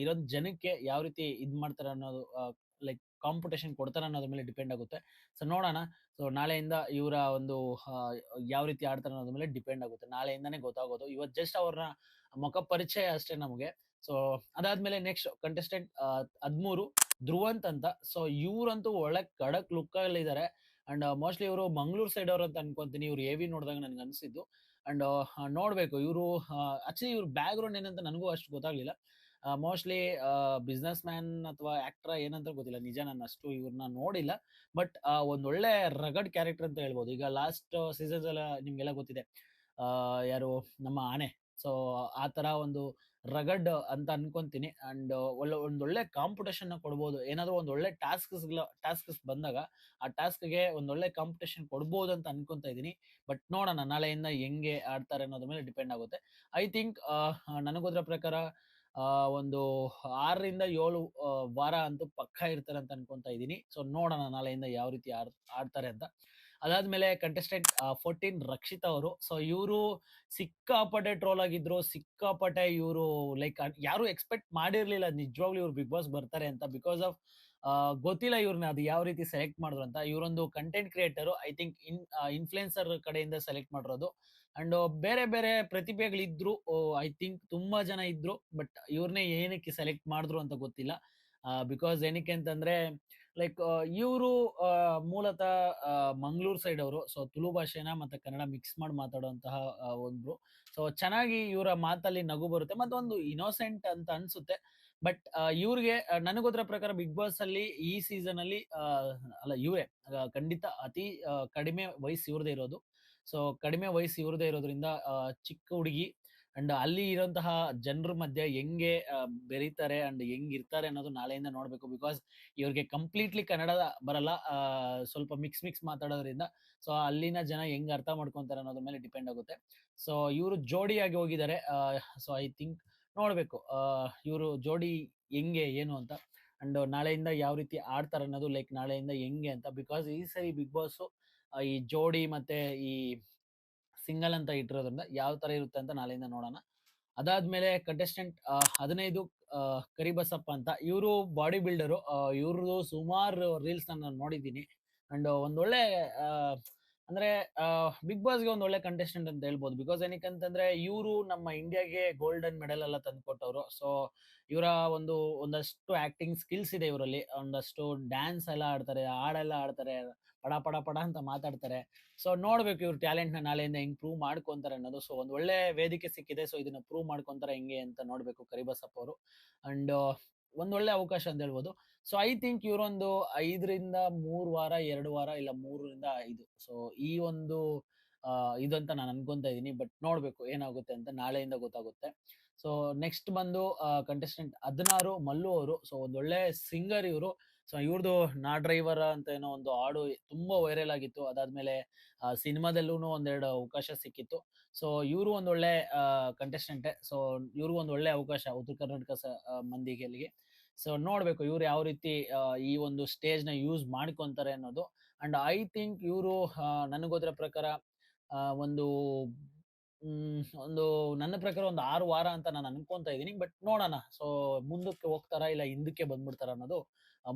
ಇರೋ ಜನಕ್ಕೆ ಯಾವ ರೀತಿ ಇದ್ ಮಾಡ್ತಾರೆ ಅನ್ನೋದು ಕಾಂಪಿಟೇಷನ್ ಕೊಡ್ತಾರೆ ಅನ್ನೋದ್ರ ಮೇಲೆ ಡಿಪೆಂಡ್ ಆಗುತ್ತೆ. ಸೊ ನೋಡೋಣ. ಸೊ ನಾಳೆಯಿಂದ ಇವರ ಒಂದು ಯಾವ ರೀತಿ ಆಡ್ತಾರೆ ಅನ್ನೋದ್ರ ಮೇಲೆ ಡಿಪೆಂಡ್ ಆಗುತ್ತೆ. ನಾಳೆಯಿಂದಾನೇ ಗೊತ್ತಾಗೋದು. ಇವತ್ತು ಜಸ್ಟ್ ಅವ್ರನ್ನ ಮುಖ ಪರಿಚಯ ಅಷ್ಟೇ ನಮಗೆ. ಸೊ ಅದಾದ್ಮೇಲೆ ನೆಕ್ಸ್ಟ್ ಕಂಟೆಸ್ಟೆಂಟ್ ಹದ್ಮೂರು, ಧ್ರುವಂತ್ ಅಂತ. ಸೊ ಇವರಂತೂ ಒಳ್ಳೆ ಕಡಕ್ ಲುಕ್ ಅಲ್ಲಿ ಇದಾರೆ. ಅಂಡ್ ಮೋಸ್ಟ್ಲಿ ಇವರು ಮಂಗಳೂರು ಸೈಡ್ ಅವ್ರು ಅಂತ ಅನ್ಕೊಂತೀನಿ. ಇವ್ರು ಎವಿ ನೋಡಿದಾಗ ನನ್ಗೆ ಅನಿಸಿದ್ದು. ಅಂಡ್ ನೋಡ್ಬೇಕು. ಇವರು ಆಕ್ಚುಲಿ ಇವ್ರ ಬ್ಯಾಕ್ ಗ್ರೌಂಡ್ ಏನಂತ ನನಗೂ ಅಷ್ಟು ಗೊತ್ತಾಗ್ಲಿಲ್ಲ. ಮೋಸ್ಟ್ಲಿ ಬಿಸ್ನೆಸ್ ಮ್ಯಾನ್ ಅಥವಾ ಆಕ್ಟರ್ ಏನಂತ ಗೊತ್ತಿಲ್ಲ. ನಿಜ ನಾನು ಅಷ್ಟು ಇವ್ರನ್ನ ನೋಡಿಲ್ಲ. ಬಟ್ ಒಂದೊಳ್ಳೆ ರಗಡ್ ಕ್ಯಾರೆಕ್ಟರ್ ಅಂತ ಹೇಳ್ಬೋದು. ಈಗ ಲಾಸ್ಟ್ ಸೀಸನ್ಸ್ ಎಲ್ಲ ನಿಮ್ಗೆಲ್ಲ ಗೊತ್ತಿದೆ. ಯಾರು? ನಮ್ಮ ಆನೆ. ಸೊ, ಆ ತರ ಒಂದು ರಗಡ್ ಅಂತ ಅನ್ಕೊಂತೀನಿ. ಅಂಡ್ ಒಳ್ಳೆ ಒಂದೊಳ್ಳೆ ಕಾಂಪಿಟೇಷನ್ ಕೊಡ್ಬೋದು. ಏನಾದ್ರು ಒಂದೊಳ್ಳೆ ಟಾಸ್ಕ್ಸ್ ಟಾಸ್ಕ್ಸ್ ಬಂದಾಗ ಆ ಟಾಸ್ಕ್ಗೆ ಒಂದೊಳ್ಳೆ ಕಾಂಪಿಟೇಷನ್ ಕೊಡ್ಬೋದು ಅಂತ ಅನ್ಕೊಂತ ಇದೀನಿ ಬಟ್ ನೋಡೋಣ, ನಾಳೆಯಿಂದ ಹೆಂಗೆ ಆಡ್ತಾರೆ ಅನ್ನೋದ್ರ ಮೇಲೆ ಡಿಪೆಂಡ್ ಆಗುತ್ತೆ. ಐ ಥಿಂಕ್ ನನಗೋದ್ರ ಪ್ರಕಾರ ಒಂದು ಆರರಿಂದ ಏಳು ಆ, ವಾರ ಅಂತೂ ಪಕ್ಕ ಇರ್ತಾರೆ ಅಂತ ಅನ್ಕೊಂತ ಇದ್ದೀನಿ. ಸೊ ನೋಡೋಣ ನಾಳೆಯಿಂದ ಯಾವ ರೀತಿ ಆಡ್ ಆಡ್ತಾರೆ ಅಂತ. ಅದಾದ್ಮೇಲೆ ಕಂಟೆಸ್ಟೆಂಟ್ ಫೋರ್ಟೀನ್ ರಕ್ಷಿತಾ ಅವರು. ಸೊ ಇವರು ಸಿಕ್ಕಾಪಟ್ಟೆ ಟ್ರೋಲ್ ಆಗಿದ್ರು. ಸಿಕ್ಕಾಪಟ್ಟೆ ಇವರು ಲೈಕ್ ಯಾರು ಎಕ್ಸ್ಪೆಕ್ಟ್ ಮಾಡಿರ್ಲಿಲ್ಲ. ನಿಜವಾಗ್ಲೂ ಇವ್ರು ಬಿಗ್ ಬಾಸ್ ಬರ್ತಾರೆ ಅಂತ. ಬಿಕಾಸ್ ಆಫ್ ಗೊತ್ತಿಲ್ಲ ಇವ್ರನ್ನ ಅದು ಯಾವ ರೀತಿ ಸೆಲೆಕ್ಟ್ ಮಾಡಿದ್ರು ಅಂತ. ಇವರೊಂದು content creator I think in influencer ಕಡೆಯಿಂದ ಸೆಲೆಕ್ಟ್ ಮಾಡಿರೋದು. ಅಂಡ್ ಬೇರೆ ಬೇರೆ ಪ್ರತಿಭೆಗಳಿದ್ರು ಐ ಥಿಂಕ್ ತುಂಬಾ ಜನ ಇದ್ರು, ಬಟ್ ಇವ್ರನ್ನೇ ಏನಕ್ಕೆ ಸೆಲೆಕ್ಟ್ ಮಾಡಿದ್ರು ಅಂತ ಗೊತ್ತಿಲ್ಲ. ಬಿಕಾಸ್ ಏನಕ್ಕೆ ಅಂತಂದ್ರೆ, ಲೈಕ್ ಇವರು ಮೂಲತಃ ಮಂಗಳೂರು ಸೈಡ್ ಅವರು. ಸೊ, ತುಳು ಭಾಷೆನ ಮತ್ತೆ ಕನ್ನಡ ಮಿಕ್ಸ್ ಮಾಡಿ ಮಾತಾಡುವಂತಹ ಒಬ್ರು. ಸೊ, ಚೆನ್ನಾಗಿ ಇವರ ಮಾತಲ್ಲಿ ನಗು ಬರುತ್ತೆ. ಮತ್ತೆ ಒಂದು ಇನೋಸೆಂಟ್ ಅಂತ ಅನ್ಸುತ್ತೆ. ಬಟ್ ಇವ್ರಿಗೆ ನನಗೋದ್ರ ಪ್ರಕಾರ ಬಿಗ್ ಬಾಸ್ ಅಲ್ಲಿ ಈ ಸೀಸನ್ ಅಲ್ಲಿ ಅಲ್ಲ, ಇವರೇ ಖಂಡಿತ ಅತಿ ಕಡಿಮೆ ವಯಸ್ಸು ಇವ್ರದೇ ಇರೋದು. ಸೊ ಕಡಿಮೆ ವಯಸ್ಸು ಇವ್ರದೇ ಇರೋದ್ರಿಂದ ಚಿಕ್ಕ ಹುಡುಗಿ ಅಂಡ್ ಅಲ್ಲಿ ಇರೋಂತಹ ಜನರ ಮಧ್ಯೆ ಹೆಂಗೆ ಬೆರೀತಾರೆ ಅಂಡ್ ಹೆಂಗ್ ಇರ್ತಾರೆ ಅನ್ನೋದು ನಾಳೆಯಿಂದ ನೋಡ್ಬೇಕು. ಬಿಕಾಸ್ ಇವ್ರಿಗೆ ಕಂಪ್ಲೀಟ್ಲಿ ಕನ್ನಡ ಬರಲ್ಲ ಸ್ವಲ್ಪ ಮಿಕ್ಸ್ ಮಿಕ್ಸ್ ಮಾತಾಡೋದ್ರಿಂದ. ಸೊ ಅಲ್ಲಿನ ಜನ ಹೆಂಗ್ ಅರ್ಥ ಮಾಡ್ಕೊತಾರೆ ಅನ್ನೋದ್ರ ಮೇಲೆ ಡಿಪೆಂಡ್ ಆಗುತ್ತೆ. ಸೊ ಇವರು ಜೋಡಿಯಾಗಿ ಹೋಗಿದ್ದಾರೆ ಸೊ ಐ ಥಿಂಕ್ ನೋಡ್ಬೇಕು ಇವರು ಜೋಡಿ ಹೆಂಗೆ, ಏನು ಅಂತ ಅಂಡ್ ನಾಳೆಯಿಂದ ಯಾವ ರೀತಿ ಆಡ್ತಾರೆ ಅನ್ನೋದು, ಲೈಕ್ ನಾಳೆಯಿಂದ ಹೆಂಗೆ ಅಂತ. ಬಿಕಾಸ್ ಈ ಸರಿ ಬಿಗ್ ಬಾಸ್ ಈ ಜೋಡಿ ಮತ್ತೆ ಈ ಸಿಂಗಲ್ ಅಂತ ಇಟ್ಟಿರೋದ್ರಿಂದ ಯಾವ ತರ ಇರುತ್ತೆ ಅಂತ ನಾಳೆಯಿಂದ ನೋಡೋಣ. ಅದಾದ್ಮೇಲೆ ಕಂಟೆಸ್ಟೆಂಟ್ ಹದಿನೈದು ಕರಿಬಸಪ್ಪ ಅಂತ ಇವರು ಬಾಡಿ ಬಿಲ್ಡರು ಇವ್ರದ್ದು ಸುಮಾರು ರೀಲ್ಸ್ ನಾನು ನೋಡಿದ್ದೀನಿ. ಅಂಡ್ ಒಂದೊಳ್ಳೆ ಅಂದ್ರೆ ಬಿಗ್ ಬಾಸ್ಗೆ ಒಂದು ಒಳ್ಳೆ ಕಂಟೆಸ್ಟೆಂಟ್ ಅಂತ ಹೇಳ್ಬೋದು. ಬಿಕಾಸ್ ಏನಕ್ಕೆ ಅಂತಂದ್ರೆ ಇವರು ನಮ್ಮ ಇಂಡಿಯಾಗೆ ಗೋಲ್ಡನ್ ಮೆಡಲ್ ಎಲ್ಲ ತಂದ್ಕೊಟ್ಟವ್ರು. ಸೊ ಇವರ ಒಂದು ಒಂದಷ್ಟು ಆಕ್ಟಿಂಗ್ ಸ್ಕಿಲ್ಸ್ ಇದೆ ಇವರಲ್ಲಿ. ಒಂದಷ್ಟು ಡ್ಯಾನ್ಸ್ ಎಲ್ಲ ಆಡ್ತಾರೆ, ಹಾಡೆಲ್ಲ ಆಡ್ತಾರೆ, ಪಡ ಪಡ ಪಡ ಅಂತ ಮಾತಾಡ್ತಾರೆ. ಸೊ ನೋಡ್ಬೇಕು ಇವ್ರ ಟ್ಯಾಲೆಂಟ್ ನಾಳೆಯಿಂದ ಹೆಂಗ್ ಪ್ರೂವ್ ಮಾಡ್ಕೊಂತಾರೆ ಅನ್ನೋದು. ಸೊ ಒಂದ್ ಒಳ್ಳೆ ವೇದಿಕೆ ಸಿಕ್ಕಿದೆ. ಸೊ ಇದನ್ನ ಪ್ರೂವ್ ಮಾಡ್ಕೊಂತಾರೆ ಹೆಂಗೆ ಅಂತ ನೋಡ್ಬೇಕು ಕರಿಬಸಪ್ಪ ಅವರು. ಅಂಡ್ ಒಂದ್ ಒಳ್ಳೆ ಅವಕಾಶ ಅಂತ ಹೇಳ್ಬೋದು. ಸೊ ಐ ಥಿಂಕ್ ಇವರೊಂದು ಐದರಿಂದ ಮೂರು ವಾರ, ಎರಡು ವಾರ, ಇಲ್ಲ ಮೂರರಿಂದ ಐದು. ಸೊ ಈ ಒಂದು ಇದಂತ ನಾನು ಅನ್ಕೊಂತ ಇದ್ದೀನಿ. ಬಟ್ ನೋಡ್ಬೇಕು ಏನಾಗುತ್ತೆ ಅಂತ ನಾಳೆಯಿಂದ ಗೊತ್ತಾಗುತ್ತೆ. ಸೊ ನೆಕ್ಸ್ಟ್ ಬಂದು ಕಂಟೆಸ್ಟೆಂಟ್ ಹದಿನಾರು, ಮಲ್ಲು ಅವರು. ಸೊ ಒಂದೊಳ್ಳೆ ಸಿಂಗರ್ ಇವರು. ಸೊ ಇವ್ರದ್ದು ನಾ ಡ್ರೈವರ್ ಅಂತ ಏನೋ ಒಂದು ಹಾಡು ತುಂಬಾ ವೈರಲ್ ಆಗಿತ್ತು. ಅದಾದ್ಮೇಲೆ ಸಿನಿಮಾದಲ್ಲೂ ಒಂದೆರಡು ಅವಕಾಶ ಸಿಕ್ಕಿತ್ತು. ಸೊ ಇವರು ಒಂದೊಳ್ಳೆ ಕಂಟೆಸ್ಟೆಂಟೆ ಸೊ ಇವ್ರಿಗೂ ಒಂದು ಒಳ್ಳೆ ಅವಕಾಶ ಉತ್ತರ ಕರ್ನಾಟಕ ಮಂದಿಗೆ ಅಲ್ಲಿಗೆ ಸೊ ನೋಡ್ಬೇಕು ಇವ್ರು ಯಾವ ರೀತಿ ಈ ಒಂದು ಸ್ಟೇಜ್ನ ಯೂಸ್ ಮಾಡ್ಕೊಂತಾರೆ ಅನ್ನೋದು. ಅಂಡ್ ಐ ಥಿಂಕ್ ಇವರು ನನಗೋದ್ರ ಪ್ರಕಾರ ಒಂದು ಒಂದು ನನ್ನ ಪ್ರಕಾರ ಒಂದು ಆರು ವಾರ ಅಂತ ನಾನು ಅನ್ಕೊಂತ ಇದ್ದೀನಿ. ಬಟ್ ನೋಡೋಣ. ಸೊ ಮುಂದಕ್ಕೆ ಹೋಗ್ತಾರಾ ಇಲ್ಲ ಹಿಂದಕ್ಕೆ ಬಂದ್ಬಿಡ್ತಾರ ಅನ್ನೋದು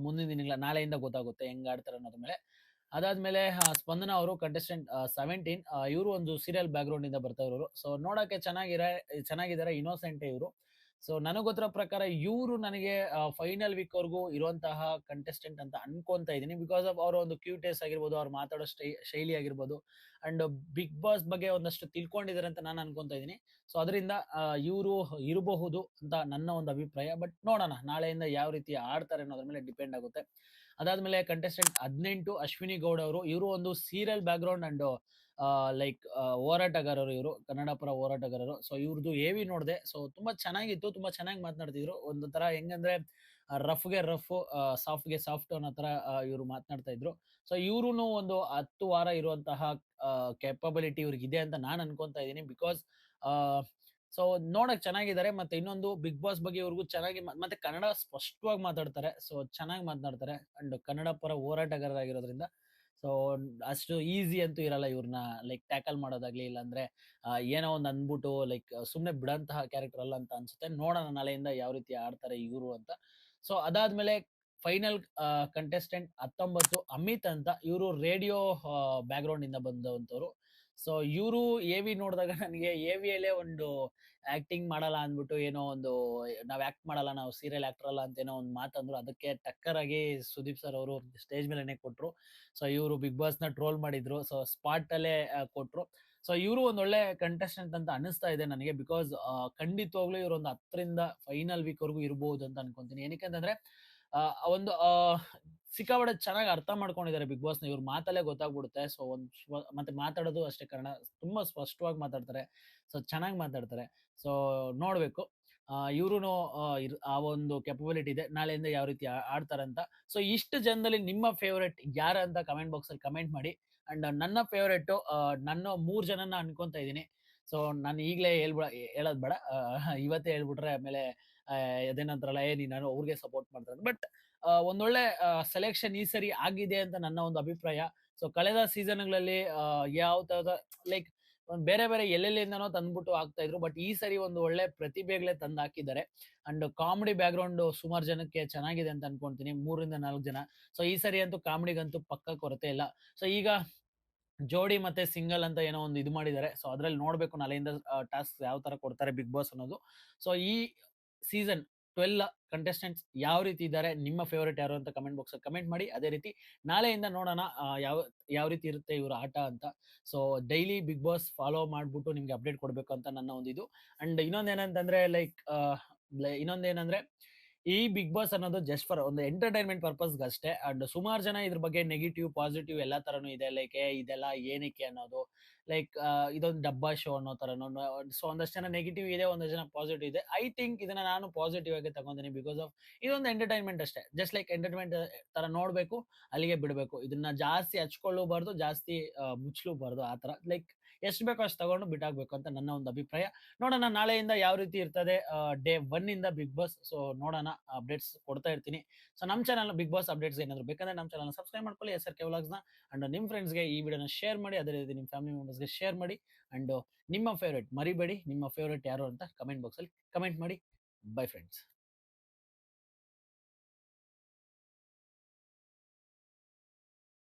ಮುಂದಿನ ದಿನಗಳ ನಾಳೆಯಿಂದ ಗೊತ್ತಾಗುತ್ತೆ ಹೆಂಗ್ ಆಡ್ತಾರ ಅನ್ನೋದ್ರ ಮೇಲೆ. ಅದಾದ್ಮೇಲೆ ಸ್ಪಂದನ ಅವರು ಕಂಟೆಸ್ಟೆಂಟ್ ಸೆವೆಂಟೀನ್ ಇವರು ಒಂದು ಸೀರಿಯಲ್ ಬ್ಯಾಕ್ ಗ್ರೌಂಡ್ ಇಂದ ಬರ್ತಾ ಇರೋರು. ಸೊ ನೋಡಕ್ಕೆ ಚೆನ್ನಾಗಿರ, ಚೆನ್ನಾಗಿದ್ದಾರೆ ಇನ್ನೋಸೆಂಟ್ ಇವರು. ಸೊ ನನಗೊತ್ತಿರೋ ಗೊತ್ತಿರೋ ಪ್ರಕಾರ ಇವರು ನನಗೆ ಫೈನಲ್ ವೀಕ್ ವರ್ಗೂ ಇರುವಂತಹ ಕಂಟೆಸ್ಟೆಂಟ್ ಅಂತ ಅನ್ಕೊಂತ ಇದ್ದೀನಿ. ಬಿಕಾಸ್ ಆಫ್ ಅವರ ಒಂದು ಕ್ಯೂಟೆಸ್ ಆಗಿರ್ಬೋದು, ಅವ್ರು ಮಾತಾಡೋ ಶೈಲಿ ಆಗಿರ್ಬೋದು ಅಂಡ್ ಬಿಗ್ ಬಾಸ್ ಬಗ್ಗೆ ಒಂದಷ್ಟು ತಿಳ್ಕೊಂಡಿದ್ದಾರೆ ಅಂತ ನಾನು ಅನ್ಕೊಂತ ಇದ್ದೀನಿ. ಸೊ ಅದರಿಂದ ಇವರು ಇರಬಹುದು ಅಂತ ನನ್ನ ಒಂದು ಅಭಿಪ್ರಾಯ. ಬಟ್ ನೋಡೋಣ, ನಾಳೆಯಿಂದ ಯಾವ ರೀತಿ ಆಡ್ತಾರೆ ಅನ್ನೋದ್ರ ಮೇಲೆ ಡಿಪೆಂಡ್ ಆಗುತ್ತೆ. ಅದಾದ್ಮೇಲೆ ಕಂಟೆಸ್ಟೆಂಟ್ ಹದಿನೆಂಟು, ಅಶ್ವಿನಿ ಗೌಡ್ ಅವರು ಇವರು ಒಂದು ಸೀರಿಯಲ್ ಬ್ಯಾಕ್ಗ್ರೌಂಡ್ ಅಂಡ್ ಲೈಕ್ ಹೋರಾಟಗಾರರು ಇವರು ಕನ್ನಡ ಪರ ಹೋರಾಟಗಾರರು. ಸೊ ಇವ್ರದ್ದು ಏವಿ ನೋಡಿದೆ. ಸೊ, ತುಂಬಾ ಚೆನ್ನಾಗಿತ್ತು. ತುಂಬಾ ಚೆನ್ನಾಗಿ ಮಾತನಾಡ್ತಿದ್ರು. ಒಂದು ತರ ಹೆಂಗಂದ್ರೆ ರಫ್ಗೆ ರಫ್ ಸಾಫ್ಟ್ಗೆ ಸಾಫ್ಟ್ ಅನ್ನೋ ತರ ಇವರು ಮಾತನಾಡ್ತಾ ಇದ್ರು ಸೊ ಇವ್ರು ಒಂದು ಹತ್ತು ವಾರ ಇರುವಂತಹ ಕೆಪಬಿಲಿಟಿ ಇವ್ರಿಗಿದೆ ಅಂತ ನಾನು ಅನ್ಕೊಂತಾ ಇದ್ದೀನಿ. ಬಿಕಾಸ್ ಸೊ, ನೋಡಕ್ ಚೆನ್ನಾಗಿದ್ದಾರೆ. ಮತ್ತೆ ಇನ್ನೊಂದು ಬಿಗ್ ಬಾಸ್ ಬಗ್ಗೆ ಇವ್ರಿಗೂ ಚೆನ್ನಾಗಿ ಮತ್ತೆ ಕನ್ನಡ ಸ್ಪಷ್ಟವಾಗಿ ಮಾತಾಡ್ತಾರೆ. ಸೊ, ಚೆನ್ನಾಗಿ ಮಾತನಾಡ್ತಾರೆ. ಅಂಡ್ ಕನ್ನಡ ಪರ ಹೋರಾಟಗಾರರಾಗಿರೋದ್ರಿಂದ ಸೊ ಅಷ್ಟು ಈಸಿ ಅಂತೂ ಇರಲ್ಲ ಇವ್ರನ್ನ ಲೈಕ್ ಟ್ಯಾಕಲ್ ಮಾಡೋದಾಗ್ಲಿ ಇಲ್ಲಾಂದ್ರೆ ಏನೋ ಒಂದು ಅಂದ್ಬಿಟ್ಟು, ಲೈಕ್ ಸುಮ್ಮನೆ ಬಿಡಂತಹ ಕ್ಯಾರೆಕ್ಟರ್ ಅಲ್ಲ ಅಂತ ಅನ್ಸುತ್ತೆ. ನೋಡೋಣ ನಾಳೆಯಿಂದ ಯಾವ ರೀತಿ ಆಡ್ತಾರೆ ಇವರು ಅಂತ. ಸೊ ಅದಾದ್ಮೇಲೆ ಫೈನಲ್ ಕಂಟೆಸ್ಟೆಂಟ್ ಹತ್ತೊಂಬತ್ತು ಅಮಿತ್ ಅಂತ ಇವರು ರೇಡಿಯೋ ಬ್ಯಾಕ್ಗ್ರೌಂಡ್ ಇಂದ ಬಂದವಂತವ್ರು. ಸೊ, ಇವರು ಎ ವಿ ನೋಡಿದಾಗ ನನಗೆ ಎ ವಿಯಲ್ಲೇ ಒಂದು ಆಕ್ಟಿಂಗ್ ಮಾಡಲ್ಲ ಅಂದ್ಬಿಟ್ಟು ಏನೋ ಒಂದು, ನಾವು ಆಕ್ಟ್ ಮಾಡಲ್ಲ, ನಾವು ಸೀರಿಯಲ್ ಆಕ್ಟರ್ ಅಲ್ಲ ಅಂತ ಏನೋ ಒಂದು ಮಾತಂದ್ರು ಅದಕ್ಕೆ ಟಕ್ಕರ್ ಆಗಿ ಸುದೀಪ್ ಸರ್ ಅವರು ಸ್ಟೇಜ್ ಮೇಲೆನೆ ಕೊಟ್ರು. ಸೊ, ಇವರು ಬಿಗ್ ಬಾಸ್ನ ಟ್ರೋಲ್ ಮಾಡಿದ್ರು. ಸೊ ಸ್ಪಾಟ್ ಅಲ್ಲೇ ಕೊಟ್ರು. ಸೊ, ಇವರು ಒಂದ್ ಒಳ್ಳೆ ಕಂಟೆಸ್ಟೆಂಟ್ ಅಂತ ಅನಿಸ್ತಾ ಇದೆ ನನಗೆ ಬಿಕಾಸ್ ಖಂಡಿತವಾಗ್ಲೂ ಇವರು ಒಂದು ಹತ್ತರಿಂದ ಫೈನಲ್ ವೀಕ್ ವರೆಗೂ ಇರಬಹುದು ಅಂತ ಅನ್ಕೊಂತೀನಿ. ಏನಕ್ಕೆ ಅಂತಂದ್ರೆ ಒಂದು ಸಿಕ್ಕಾಪಟ್ಟೆ ಚೆನ್ನಾಗಿ ಅರ್ಥ ಮಾಡ್ಕೊಂಡಿದ್ದಾರೆ ಬಿಗ್ ಬಾಸ್ನ ಇವ್ರ ಮಾತಲ್ಲೇ ಗೊತ್ತಾಗ್ಬಿಡುತ್ತೆ. ಸೊ, ಒಂದು ಮತ್ತೆ ಮಾತಾಡೋದು ಅಷ್ಟೇ ಕನ್ನಡ ತುಂಬಾ ಸ್ಪಷ್ಟವಾಗಿ ಮಾತಾಡ್ತಾರೆ. ಸೊ, ಚೆನ್ನಾಗಿ ಮಾತಾಡ್ತಾರೆ. ಸೊ, ನೋಡ್ಬೇಕು. ಇವ್ರು ಆ ಒಂದು ಕೆಪಬಿಲಿಟಿ ಇದೆ. ನಾಳೆಯಿಂದ ಯಾವ ರೀತಿ ಆಡ್ತಾರೆ ಆಡ್ತಾರಂತ. ಸೊ, ಇಷ್ಟು ಜನದಲ್ಲಿ ನಿಮ್ಮ ಫೇವ್ರೆಟ್ ಯಾರ ಅಂತ ಕಮೆಂಟ್ ಬಾಕ್ಸ್ ಅಲ್ಲಿ ಕಮೆಂಟ್ ಮಾಡಿ. ಅಂಡ್ ನನ್ನ ಫೇವರೆಟ್ ನನ್ನ ಮೂರ್ ಜನನ ಅನ್ಕೊಂತ ಇದ್ದೀನಿ. ಸೊ, ನಾನು ಈಗಲೇ ಹೇಳ್ಬಿಡ, ಹೇಳೋದ್ ಬೇಡ. ಇವತ್ತೇ ಹೇಳ್ಬಿಟ್ರೆ ಆಮೇಲೆ ಅದೇನಂತಾರಲ್ಲ ಏ, ನಾನು ಅವ್ರಿಗೆ ಸಪೋರ್ಟ್ ಮಾಡ್ತಾರೆ ಬಟ್ ಒಂದೊಳ್ಳೆ ಸೆಲೆಕ್ಷನ್ ಈ ಸರಿ ಆಗಿದೆ ಅಂತ ನನ್ನ ಒಂದು ಅಭಿಪ್ರಾಯ. ಸೊ ಕಳೆದ ಸೀಸನ್ಗಳಲ್ಲಿ ಯಾವ ತರದ ಲೈಕ್ ಬೇರೆ ಬೇರೆ ಎಲ್ಲೆಲ್ಲಿಂದನೋ ತಂದ್ಬಿಟ್ಟು ಆಗ್ತಾ ಇದ್ರು ಬಟ್ ಈ ಸರಿ ಒಂದು ಒಳ್ಳೆ ಪ್ರತಿಭೆಗಳೇ ತಂದು ಹಾಕಿದ್ದಾರೆ. ಅಂಡ್ ಕಾಮಿಡಿ ಬ್ಯಾಕ್ಗ್ರೌಂಡ್ ಸುಮಾರು ಜನಕ್ಕೆ ಚೆನ್ನಾಗಿದೆ ಅಂತ ಅನ್ಕೊಂತೀನಿ, ಮೂರಿಂದ ನಾಲ್ಕು ಜನ. ಸೊ ಈ ಸರಿ ಅಂತೂ ಕಾಮಿಡಿಗಂತೂ ಪಕ್ಕ ಕೊರತೆ ಇಲ್ಲ. ಸೊ ಈಗ ಜೋಡಿ ಮತ್ತೆ ಸಿಂಗಲ್ ಅಂತ ಏನೋ ಒಂದು ಇದು ಮಾಡಿದ್ದಾರೆ. ಸೊ ಅದ್ರಲ್ಲಿ ನೋಡ್ಬೇಕು ನಾಳೆಯಿಂದ ಟಾಸ್ಕ್ ಯಾವ ತರ ಕೊಡ್ತಾರೆ ಬಿಗ್ ಬಾಸ್ ಅನ್ನೋದು. ಸೊ ಈ ಸೀಸನ್ ಟ್ವೆಲ್ ಕಂಟೆಸ್ಟೆಂಟ್ಸ್ ಯಾವ ರೀತಿ ಇದ್ದಾರೆ, ನಿಮ್ಮ ಫೇವರೇಟ್ ಯಾರು ಅಂತ ಕಮೆಂಟ್ ಬಾಕ್ಸ್ ಕಮೆಂಟ್ ಮಾಡಿ. ಅದೇ ರೀತಿ ನಾಳೆಯಿಂದ ನೋಡೋಣ ಯಾವ ಯಾವ ರೀತಿ ಇರುತ್ತೆ ಇವರ ಆಟ ಅಂತ. So, daily Bigg Boss follow ಮಾಡಿಬಿಟ್ಟು ನಿಮ್ಗೆ ಅಪ್ಡೇಟ್ ಕೊಡಬೇಕು ಅಂತ ನನ್ನ ಒಂದು ಇದು. ಅಂಡ್ ಇನ್ನೊಂದೇನಂತಂದ್ರೆ, ಲೈಕ್ ಇನ್ನೊಂದೇನಂದ್ರೆ ಈ ಬಿಗ್ ಬಾಸ್ ಅನ್ನೋದು ಜಸ್ಟ್ ಫಾರ್ ಒಂದು ಎಂಟರ್ಟೈನ್ಮೆಂಟ್ ಪರ್ಪಸ್ ಅಷ್ಟೇ. ಅಂಡ್ ಸುಮಾರು ಜನ ಇದ್ರ ಬಗ್ಗೆ ನೆಗೆಟಿವ್ ಪಾಸಿಟಿವ್ ಎಲ್ಲ ತರನು ಇದೆ. ಲೈಕ್ ಇದೆಲ್ಲ ಏನಕ್ಕೆ ಅನ್ನೋದು? ಲೈಕ್ ಇದೊಂದು ಡಬ್ಬಾ ಶೋ ಅನ್ನೋ ತರನು. ಸೊ ಒಂದಷ್ಟು ಜನ ನೆಗೆಟಿವ್ ಇದೆ, ಒಂದಷ್ಟು ಜನ ಪಾಸಿಟಿವ್ ಇದೆ. ಐ ಥಿಂಕ್ ಇದನ್ನ ನಾನು ಪಾಸಿಟಿವ್ ಆಗಿ ತಗೊಂತೀನಿ ಬಿಕಾಸ್ ಆಫ್ ಇದೊಂದು ಎಂಟರ್ಟೈನ್ಮೆಂಟ್ ಅಷ್ಟೇ. ಜಸ್ಟ್ ಲೈಕ್ ಎಂಟರ್ಟೈನ್ಮೆಂಟ್ ತರ ನೋಡ್ಬೇಕು, ಅಲ್ಲಿಗೆ ಬಿಡಬೇಕು. ಇದನ್ನ ಜಾಸ್ತಿ ಹಚ್ಕೊಳ್ಳಬಾರ್ದು, ಜಾಸ್ತಿ ಮುಚ್ಚಲೂಬಾರ್ದು ಆ ತರ. ಲೈಕ್ ಎಷ್ಟು ಬೇಕೋ ಅಷ್ಟು ತಗೊಂಡು ಬಿಟ್ಟಾಗಬೇಕು ಅಂತ ನನ್ನ ಒಂದು ಅಭಿಪ್ರಾಯ. ನೋಡೋಣ, ನಾಳೆಯಿಂದ ಯಾವ ರೀತಿ ಇರ್ತದೆ ಡೇ ಒನ್ ಇಂದ ಬಿಗ್ ಬಾಸ್. ಸೊ, ನೋಡೋಣ, ಅಪ್ಡೇಟ್ಸ್ ಕೊಡ್ತಾ ಇರ್ತೀನಿ. ಸೊ, ನಮ್ಮ ಚಾನಲ್ ಬಿಗ್ ಬಾಸ್ ಅಪ್ಡೇಟ್ಸ್ ಏನಾದರೂ ಬೇಕಂದ್ರೆ ನಮ್ಮ ಚಾನಲ್ ಸಬ್ಸ್ಕ್ರೈಬ್ ಮಾಡ್ಕೊಳ್ಳಿ. ಎಸ್ ಆರ್ ಕೆ ವ್ಲಾಗ್ಸ್ನ ಅಂಡ್ ನಿಮ್ಮ ಫ್ರೆಂಡ್ಸ್ಗೆ ಈ ವಿಡಿಯೋನ ಶೇರ್ ಮಾಡಿ, ಅದೇ ರೀತಿ ನಿಮ್ಮ ಫ್ಯಾಮಿಲಿ ಮೆಂಬರ್ಸ್ಗೆ ಶೇರ್ ಮಾಡಿ ಅಂಡ್ ನಿಮ್ಮ ಫೇವ್ರೇಟ್ ಮರಿಬೇಡಿ. ನಿಮ್ಮ ಫೇವ್ರೇಟ್ ಯಾರು ಅಂತ ಕಮೆಂಟ್ ಬಾಕ್ಸಲ್ಲಿ ಕಮೆಂಟ್ ಮಾಡಿ. Bye friends.